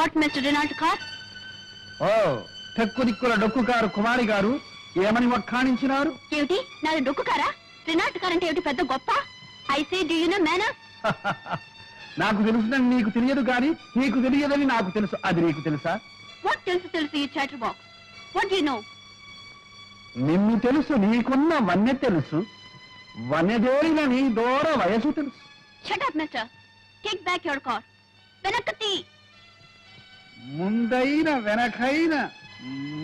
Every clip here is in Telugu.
వాట్ మిస్టర్ డొనాల్డ్ కార్ ఓ తెక్కు దిక్కుల డొక్కు కారు కుమారి గారు ఏమని వక్కాణించినారు? ఏమిటి? నాది డొక్కు కారా రినాల్డ్ కార్ అంటే ఏమిటి పెద్ద గొప్ప? I say do you know manner? నాకు తెలుసుదని నీకు తెలియదు కానీ నీకు తెలియదని నాకు తెలుసు. అది నీకు తెలుసా? వాట్ తెలుసు తెలుసు ఈ chatter box what you know నిన్ను తెలుసు నీకున్న వన్య తెలుసు. వన్యదేరిన నీ దూర వయసు తెలుసు. Shut up mister take back your car వెనక్కి తీ. ముందైన వెనకైన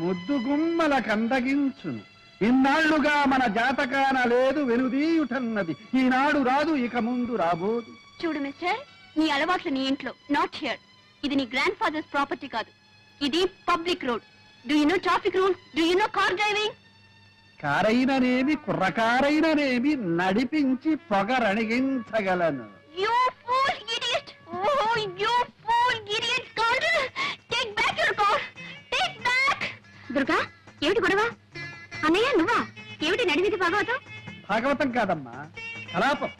ముద్దు గుమ్మల కందగించును. ఇన్నాళ్ళుగా మన జాతకాన లేదు వెనుదీయుటన్నది. ఈనాడు రాదు ఇక ముందు రాబోదు. చూడు మిస్టర్ నీ అలవాట్లు నీ ఇంట్లో. నాట్ హియర్ ఇది నీ గ్రాండ్ ఫాదర్స్ ప్రాపర్టీ కాదు. ఇది public road do you know traffic rule do you know car driving కారైననేమి కుర్రకారైననేమి నడిపించి పొగరణిగించగలను. You fool your car take back Durga ఏమిటి గొడవ? అన్నయ్య నువ్వా? ఏమిటి నడివిది భాగవతం? భాగవతం కాదమ్మా కలాపం.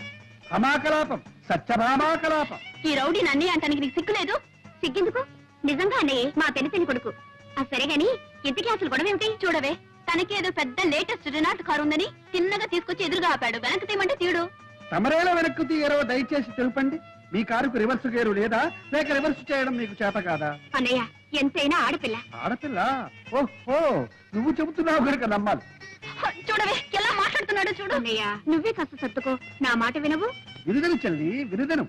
హమాకలాపం సత్యభామాకలాపం. ఈ రౌడీ నన్నే అంటానికి నీకు సిగ్గులేదు? సిగ్గెందుకు? నిజంగా అన్నయ్య మా పెనిపెని కొడుకు. ఆ సరే గాని ఇంతకీ అసలు గొడవ ఏమిటి? చూడవే తనకేదో పెద్ద లేటెస్ట్ రినాల్ట్ కారు ఉందని తిన్నగా తీసుకొచ్చి ఎదురుగా ఆపాడు. వెనక్కి తీయమంటే తీయడు. తమరేల వెనక్కు తీయరో దయచేసి తెలుపండి. మీ కారుకు రివర్స్ గేరు లేదా? లేక రివర్స్ చేయడం మీకు చేత కాదా? అన్నయ్య ఎంతైనా ఆడపిల్ల. ఆడపిల్ల? ఓహో నువ్వు చెబుతున్నావు కనుక నమ్మాలి. చూడవే ఎలా మాట్లాడుతున్నాడో చూడు. అన్నయ్య. నువ్వే కాస్త సర్దుకో నా మాట వినవు. విరుదను చెల్లి విరుదను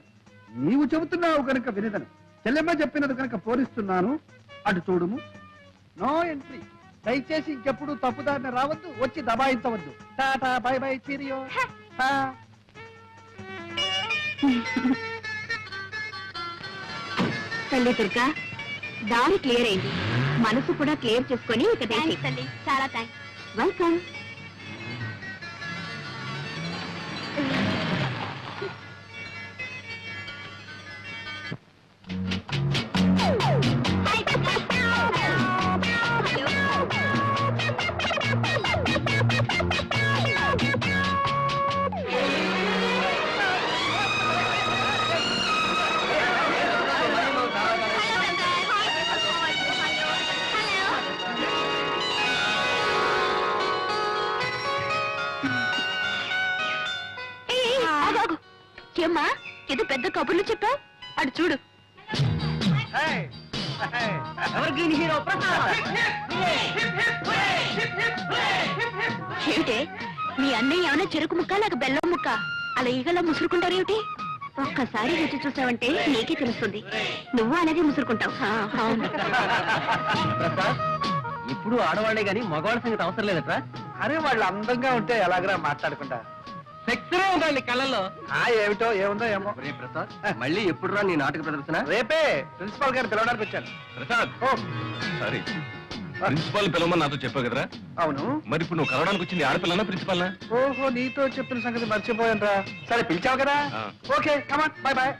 నీవు చెబుతున్నావు కనుక విరుదను చెల్లెమ్మ చెప్పినది కనుక పోరిస్తున్నాను అటు చూడుము. నో ఎంట్రీ దయచేసి ఇంకెప్పుడు తప్పుదారిన రావద్దు వచ్చి దబాయించవద్దు. టాటా బై బై చీరియో హా. తల్లి దుర్గా దారి క్లియర్ అయింది. మనసు కూడా క్లియర్ చేసుకొని ఇక తల్లి. చాలా థ్యాంక్స్ వెల్కమ్ ఏమిటే? మీ అన్నయ్య ఏమైనా చెరుకు ముక్క లేక బెల్లం ముక్క? అలా ఈగలా ముసురుకుంటారేమిటి ఒక్కసారి రుచి చూసావంటే నీకే తెలుస్తుంది. నువ్వు అలాగే ముసురుకుంటావు. ఇప్పుడు ఆడవాళ్ళే గాని మగవాళ్ళ సంగతి అవసరం లేదట్రా? అరే వాళ్ళు అందంగా ఉంటే ఎలాగరా మాట్లాడకుండా సెక్సరే ఉండాలి కళ్ళల్లో? ఆ ఏమిటో ఏముందో ఏమో. ఒరే ప్రసాద్ మళ్ళీ ఎప్పుడు రా నీ నాటక ప్రదర్శన? రేపే ప్రిన్సిపాల్ గారు పిలవడానికి వచ్చాను. ప్రసాద్ ఓ. సారీ. ప్రిన్సిపాల్ పిలవమని నాతో చెప్పావు కదరా? అవును. మరి ఇప్పుడు నువ్వు కలవడానికి వచ్చింది ఆడపిల్లనా ప్రిన్సిపాల్నా? ఓహో నీతో చెప్పిన సంగతి మర్చిపోయాను రా సరే పిలిచావు కదా? ఆ. ఓకే కమాన్ బాయ్ బాయ్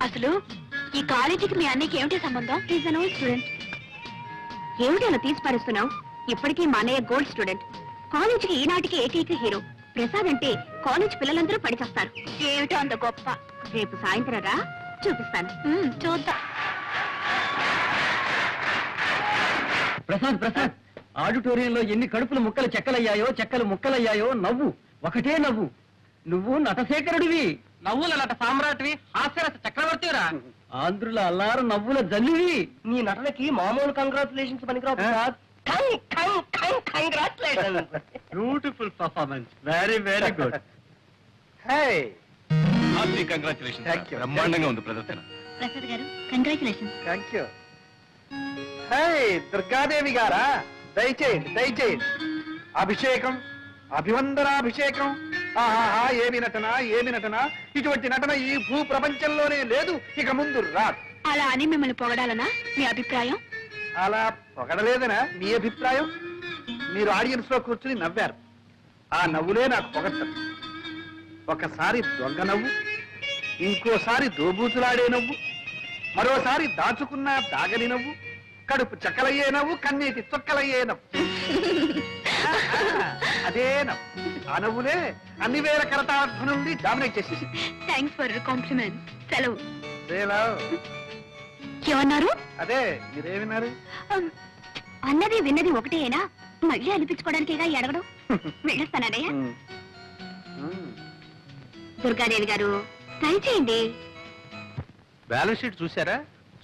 అసలు ఈ కాలేజీకి మీ అన్నయ్యకి ఏమిటి సంబంధం? ఈజ్ అన్ ఓల్డ్ స్టూడెంట్ ఏమిటి అలా తీసి పారేస్తున్నావు? ఇప్పటికీ మా అన్నయ్య గోల్డ్ స్టూడెంట్ కాలేజీకి ఈనాటికి ఏకైక హీరో. ప్రసాద్ అంటే కాలేజ్ పిల్లలందరూ పడిచేస్తారు. ఏమిటో అంత గొప్ప. రేపు సాయంత్రం రా చూపిస్తాను. చూద్దాం. ప్రసాద్ ప్రసాద్ ఆడిటోరియంలో ఎన్ని కడుపులు ముక్కలు చెక్కలయ్యాయో చెక్కలు ముక్కలయ్యాయో నవ్వు. ఒకటే నవ్వు. నువ్వు నటశేఖరుడివి. నవ్వుల నట సామ్రాట్వి హాస్యరస చక్రవర్తిరా ఆంధ్రుల అల్లారు నవ్వుల జల్లువి. నీ నటనకి మామూలు కంగ్రాచులేషన్స్ పనికిరావు Prasad beautiful performance. Very very good hey congratulation Thank you. బ్రహ్మాండంగా ఉంది ప్రదర్శన. Prasad garu congratulations. Thank you hey Durgadevi గారా దయచేయండి దయచేయండి. అభిషేకం అభివందనాభిషేకం. ఆహాహా ఏమి నటన ఏమి నటన? ఇటువంటి నటన ఈ భూ ప్రపంచంలోనే లేదు ఇక ముందు రాదు. అలా అని మిమ్మల్ని పొగడాలనా? మీ అభిప్రాయం? అలా పొగడలేదనా? మీ అభిప్రాయం? మీరు ఆడియన్స్లో కూర్చుని నవ్వారు. ఆ నవ్వులే నాకు పొగట్టదు ఒకసారి దొంగ నవ్వు ఇంకోసారి దోబూతులాడే నవ్వు మరోసారి దాచుకున్న దాగని నవ్వు కడుపు చక్కలయ్యే నవ్వు కన్నీటి చుక్కలయ్యే నవ్వు. అదే నవ్వు. ఆ నవ్వులే అన్ని వేల కరతార్థనుండి డామినేట్ చేసేసి థ్యాంక్స్ ఫర్ కాంప్లిమెంట్ సెలవు. ఏమన్నారు? అదే మీరేమిన్నారు? అన్నది విన్నది ఒకటేనా మళ్ళీ అనిపించుకోవడానికేగా ఈ అడగడం? వెళ్ళొస్తానన్నయ్య. దుర్గాదేవి గారు ట్రై చేయండి బ్యాలెన్స్ షీట్ చూసారా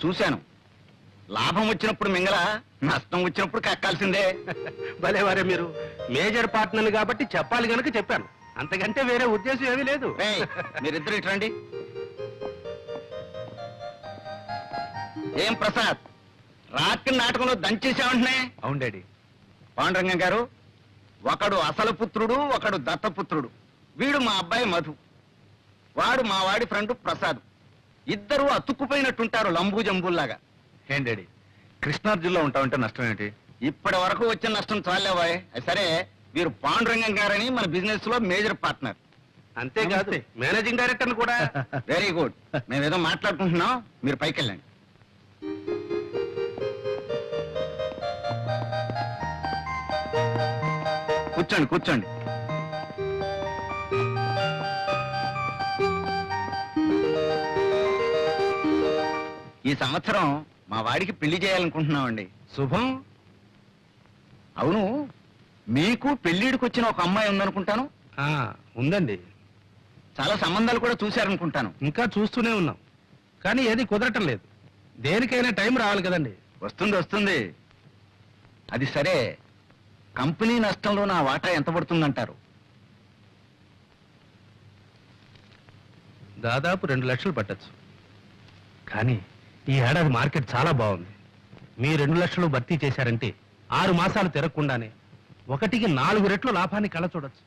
చూశాను. లాభం వచ్చినప్పుడు మింగల నష్టం వచ్చినప్పుడు కక్కాల్సిందే. భలేవారే మీరు. మేజర్ పార్ట్నర్ కాబట్టి చెప్పాలి గనుక చెప్పాను. అంతకంటే వేరే ఉద్దేశం ఏమీ లేదు. మీరిద్దరు ఇటు ఏం ప్రసాద్? రాత్రి నాటకంలో దంచేసామంటున్నా అవును డాడీ. పాండురంగం గారు ఒకడు అసలు పుత్రుడు ఒకడు దత్తపుత్రుడు. వీడు మా అబ్బాయి మధు. వాడు మా వాడి ఫ్రెండ్ ప్రసాద్. ఇద్దరు అతుక్కుపోయినట్టుంటారు లంబూ జంబుల్లాగా. ఏం డాడీ? కృష్ణార్జున్లో ఉంటామంటే నష్టం ఏంటి ఇప్పటి వరకు వచ్చిన నష్టం చాలేవాయ్ సరే వీరు పాండురంగం గారని మన బిజినెస్లో మేజర్ పార్ట్నర్. అంతేకాదు మేనేజింగ్ డైరెక్టర్ కూడా. Very good. మేము ఏదో మాట్లాడుకుంటున్నాం మీరు పైకి వెళ్ళండి కూర్చోండి కూర్చోండి. ఈ సంవత్సరం మా వాడికి పెళ్ళి చేయాలనుకుంటున్నామండి. శుభం. అవును మీకు పెళ్ళిడికి వచ్చిన ఒక అమ్మాయి ఉందనుకుంటాను? ఆ, ఉందండి. చాలా సంబంధాలు కూడా చూశారనుకుంటాను. ఇంకా చూస్తూనే ఉన్నాం. కానీ ఏది కుదరటం లేదు. దేనికైనా టైం రావాలి కదండి. వస్తుంది వస్తుంది. అది సరే కంపెనీ నష్టంలో నా వాటా ఎంత పడుతుందంటారు? దాదాపు రెండు లక్షలు పట్టచ్చు. కానీ ఈ ఏడాది మార్కెట్ చాలా బాగుంది. మీ రెండు లక్షలు భర్తీ చేశారంటే ఆరు మాసాలు తిరగకుండానే ఒకటికి నాలుగు రెట్లు లాభాన్ని కళ చూడొచ్చు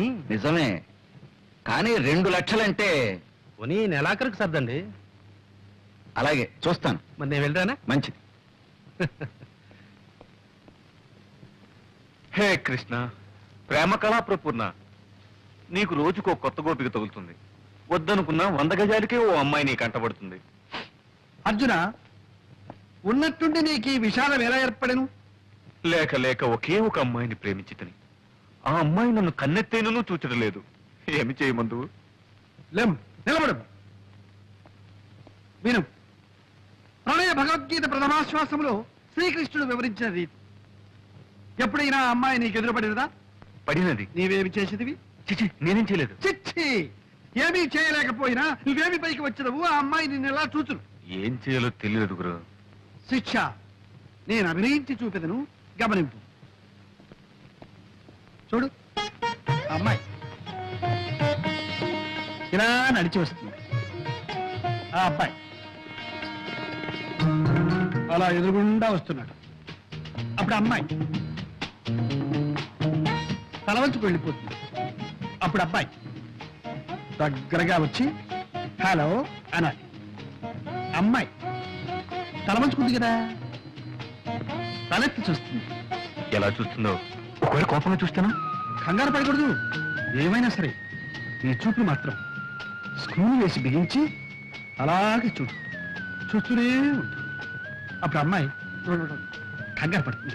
ఉమ్, నిజమే. కానీ రెండు లక్షలంటే పోనీ నెలాఖరికి సర్దండి. అలాగే చూస్తాను. మరి నేను వెళ్ళరానా? మంచిది. హే కృష్ణ ప్రేమ కళా ప్రపూర్ణ నీకు రోజుకో కొత్త గోపిక తగులుతుంది. వద్దనుకున్నా వంద గజాలకే ఓ అమ్మాయి నీ కంటపడుతుంది అర్జున ఉన్నట్టుండి నీకు ఈ విషాదం ఎలా ఏర్పడను? లేక లేక ఒకే ఒక అమ్మాయిని ప్రేమించితని. ఆ అమ్మాయి నన్ను కన్నెత్తేనూ చూచడం లేదు ఏమి చేయమందు? లేం నిలబడు విను. ప్రణయ భగవద్గీత ప్రథమాశ్వాసంలో శ్రీకృష్ణుడు వివరించిన రీతి. ఎప్పుడైనా ఆ అమ్మాయి నీకు ఎదురుపడినదా పడినది. నీవేమి చేసేదివి? చిచి నేనేం చేయలేదు. చిచ్చి! ఏమీ చేయలేకపోయినా నువ్వేమి పైకి వచ్చినవు? ఆ అమ్మాయి నిన్ను ఎలా చూచును? ఏం చేయాలో తెలియదు గురు. శిక్ష! నేను అభినయించి చూపెదను. గమనింపు. చూడు. ఆ అమ్మాయి. ఇలా నడిచి వస్తుంది. ఆ అబ్బాయి. అలా ఎదురుగుండా వస్తున్నాడు. అప్పుడు ఆ అమ్మాయి. తలవంచుకు వెళ్ళిపోతుంది. అప్పుడు అబ్బాయి దగ్గరగా వచ్చి హలో అనాలి. అమ్మాయి తలవంచుకుంది కదా? తలెత్తి చూస్తుంది. ఎలా చూస్తుందో ఒకవేళ కోపంగా చూస్తానా? కంగారు పడకూడదు. ఏమైనా సరే ఈ చూపులు మాత్రం స్క్రూ వేసి బిగించి అలాగే చూడు. చూస్తూనే ఉంటుంది అప్పుడు అమ్మాయి కంగారు పడుతుంది.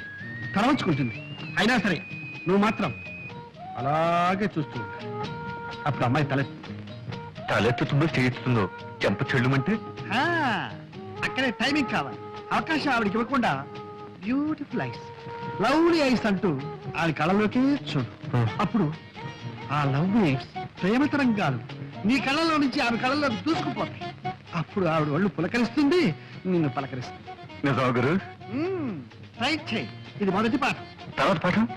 తలవంచుకుంటుంది. అయినా సరే నువ్వు మాత్రం అలాగే చూస్తూ అప్పుడు అమ్మాయి తలెత్తి తలెత్తుతుందో చేయిస్తుందో చెంప చెల్లుమంటే అక్కడే టైమింగ్ కావాలి. అవకాశం ఆవిడకి ఇవ్వకుండా బ్యూటిఫుల్ ఐస్ లవ్లీ ఐస్ అంటూ ఆవిడ కళ్ళలోకి చూడు. అప్పుడు ఆ లవ్ ఐస్ ప్రేమ తరంగాలు నీ కళ్ళలో నుంచి ఆమె కళ్ళలోకి దూసుకుపోతాయి. అప్పుడు ఆవిడ ఒళ్ళు పులకరిస్తుంది నిన్ను పలకరిస్తుంది. నిజమా గురు? ట్రై చేయి. ఇది మొదటి పాఠం. తర్వాత పాఠం?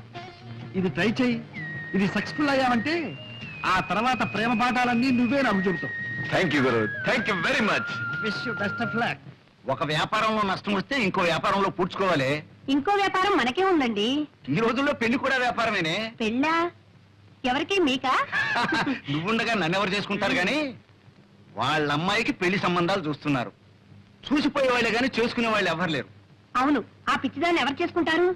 ఇది ట్రై చేయి. ఇది సక్సెస్ఫుల్ అయ్యావంటే ఆ తర్వాత ప్రేమ పాఠాలన్నీ నువ్వే నాకు చెబుతావు. Thank you Guru thank you very much wish you best of luck ఒక వ్యాపారంలో నష్టం వస్తే ఇంకో వ్యాపారంలో పూడ్చుకోవాలి. ఇంకో వ్యాపారం మనకే ఉందండి. ఈ రోజుల్లో పెళ్ళి కూడా వ్యాపారమేనే? పెళ్ళా? ఎవరికి మీకా? నువ్వుండగా నన్నెవరు చేసుకుంటారు గాని? వాళ్ళ అమ్మాయికి పెళ్ళి సంబంధాలు చూస్తున్నారు. చూసిపోయే వాళ్ళే గాని చేసుకునే వాళ్ళు ఎవరు లేరు. అవును ఆ పిచ్చిదాన్ని ఎవరు చేసుకుంటారు?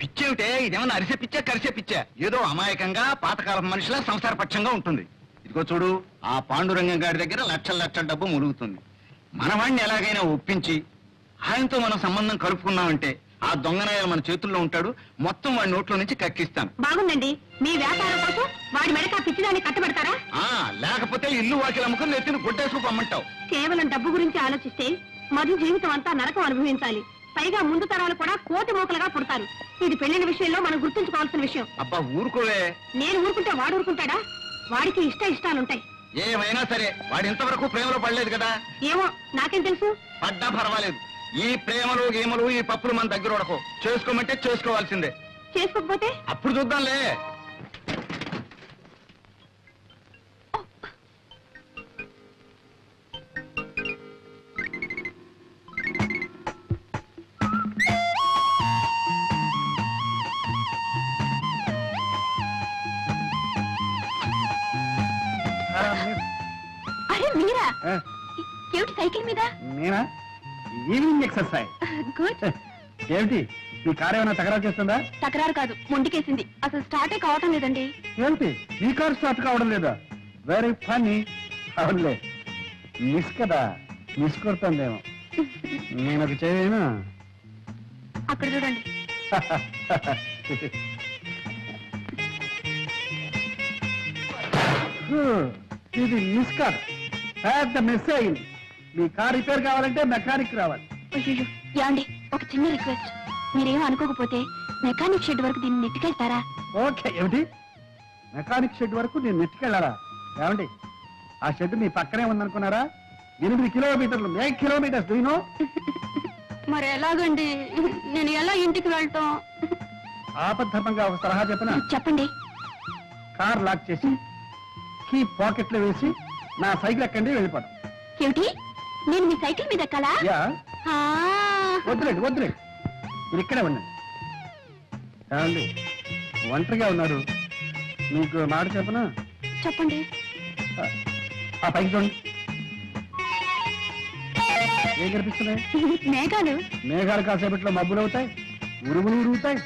పిచ్చేమిటే? ఇదేమన్నా అరిసే పిచ్చా కరిసే పిచ్చా? ఏదో అమాయకంగా పాతకాలం మనిషిలా సంసారపక్షంగా ఉంటుంది. ఇదిగో చూడు ఆ పాండురంగం గారి దగ్గర లక్షల లక్షల డబ్బు ములుగుతుంది. మనవాణ్ణి ఎలాగైనా ఒప్పించి ఆయనతో మనం సంబంధం కలుపుకున్నామంటే ఆ దొంగనాయాలు మన చేతుల్లో ఉంటాడు మొత్తం వాడి నోట్లో నుంచి కక్కిస్తాను. బాగుందండి. మీ వ్యాపారం కోసం వాడి మెడక పిచ్చిదాన్ని కట్టబెడతారా? ఆ లేకపోతే ఇల్లు వాకిలు అమ్ముకుని నెత్తిన గుడ్డేసుకు పమ్మంటావు. కేవలం డబ్బు గురించి ఆలోచిస్తే మధు జీవితం అంతా నరకం అనుభవించాలి. పైగా ముందు తరాలు కూడా కోటి మూకలుగా పుడతారు. ఇది పెళ్ళిన విషయంలో మనం గుర్తుంచుకోవాల్సిన విషయం. అబ్బా ఊరుకోవే. నేను ఊరుకుంటే వాడు ఊరుకుంటాడా? వాడికి ఇష్ట ఇష్టాలుంటాయి. ఏమైనా సరే వాడు ఇంతవరకు ప్రేమలో పడలేదు కదా? ఏమో నాకేం తెలుసు? పడ్డా పర్వాలేదు. ఈ ప్రేమలు గేమలు ఈ పప్పులు మన దగ్గర ఉడకో. చేసుకోమంటే చేసుకోవాల్సిందే. చేసుకోకపోతే? అప్పుడు చూద్దాంలే. ఆ, ఏమిటి సైకిల్ మీద? నేనా? Evening exercise. గుడ్. ఏమిటి? మీ కారు ఏమైనా తగరా చేస్తుందా? తకరారు కాదు మొండికేసింది. అసలు స్టార్టే కావటం లేదండి. ఏమిటి? మీ కారు స్టార్ట్ కావడం లేదా? వెరీ ఫనీ అవునులే. మిస్ కదా. మిస్ కొడుతుందేమో. నేను ఒక చేయను అక్కడ చూడండి. ఇది మిస్ కార్. పెద్ద మిస్ అయింది. మీ కార్ రిపేర్ కావాలంటే మెకానిక్ రావాలి. అయ్యో యాండి ఒక చిన్న రిక్వెస్ట్. మీరేం అనుకోకపోతే మెకానిక్ షెడ్ వరకు దీన్ని నెట్టుకెళ్తారా? ఓకే ఏమిటి? మెకానిక్ షెడ్ వరకు నేను నెట్టుకెళ్ళాలా? ఏమండి? ఆ షెడ్ మీ పక్కనే ఉందనుకున్నారా? ఎనిమిది కిలోమీటర్లు మే కిలోమీటర్స్ దూనో మరి ఎలాగండి? నేను ఎలా ఇంటికి వెళ్ళటం ఆపద్ధర్మంగా ఒక సలహా చెప్పిన? చెప్పండి. కార్ లాక్ చేసి కీ పాకెట్లో వేసి నా సైకిల్ ఎక్కండి వెళ్ళిపోతాం ఏమిటి? నేను మీ సైకిల్ మీద ఎక్కాలా? యా. ఆ, వద్దులేండి వద్దులేండి. మీరు ఇక్కడే ఉండండి. ఏమండి ఒంటరిగా ఉన్నారు. మీకు మాట చెప్పనా? చెప్పండి. ఆ, ఆ పైకి చూడండి. ఏం కనిపిస్తున్నాయి? మేఘాలు. మేఘాలు కాసేపట్లో మబ్బులు అవుతాయి ఉరుములు ఉరుగుతాయి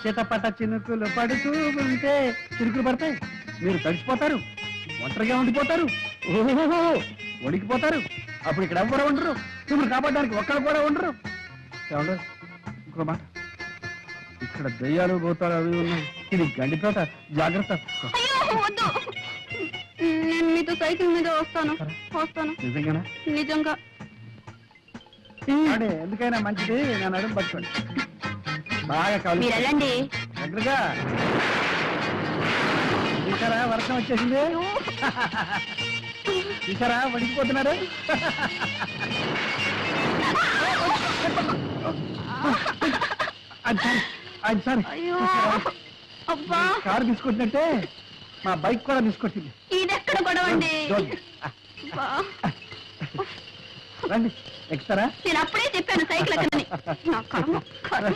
చిటపట చినుకులు పడుతూ ఉంటే చినుకులు పడతాయి. మీరు తడిసిపోతారు. ఒంటరిగా ఉండిపోతారు. ఓహో వణికిపోతారు. అప్పుడు ఇక్కడ ఎవ్వరు ఉండరు. మిమ్మల్ని కాపాడడానికి ఒక్కరు కూడా ఉండరు. ఏమంటారు ఇంకో మాట. ఇక్కడ దయ్యాలు పోతారు అవి ఉన్నాయి. ఇది గండిపేట జాగ్రత్త. వద్దు. నేను మీతో సైకిల్ మీద వస్తాను. వస్తాను. నిజంగానా? నిజంగా. అడే ఎందుకైనా మంచిది. నేను అడుగు పట్టుకోండి. బాగా కావాలి మీరు వెళ్ళండి. దగ్గరగా. చూసారా? వర్షం వచ్చేసింది. చూసారా? వడికిపోతున్నారు అది సారీ. అయ్యో. అబ్బా. కారు తీసుకొచ్చినట్టే మా బైక్ కూడా తీసుకొచ్చింది. ఇదెక్కడ Don't. అబ్బా. రండి ఎక్కుతారా నేను అప్పుడే చెప్పాను సైకిల్ ఎక్కడని. నా కర్మ కర్మ.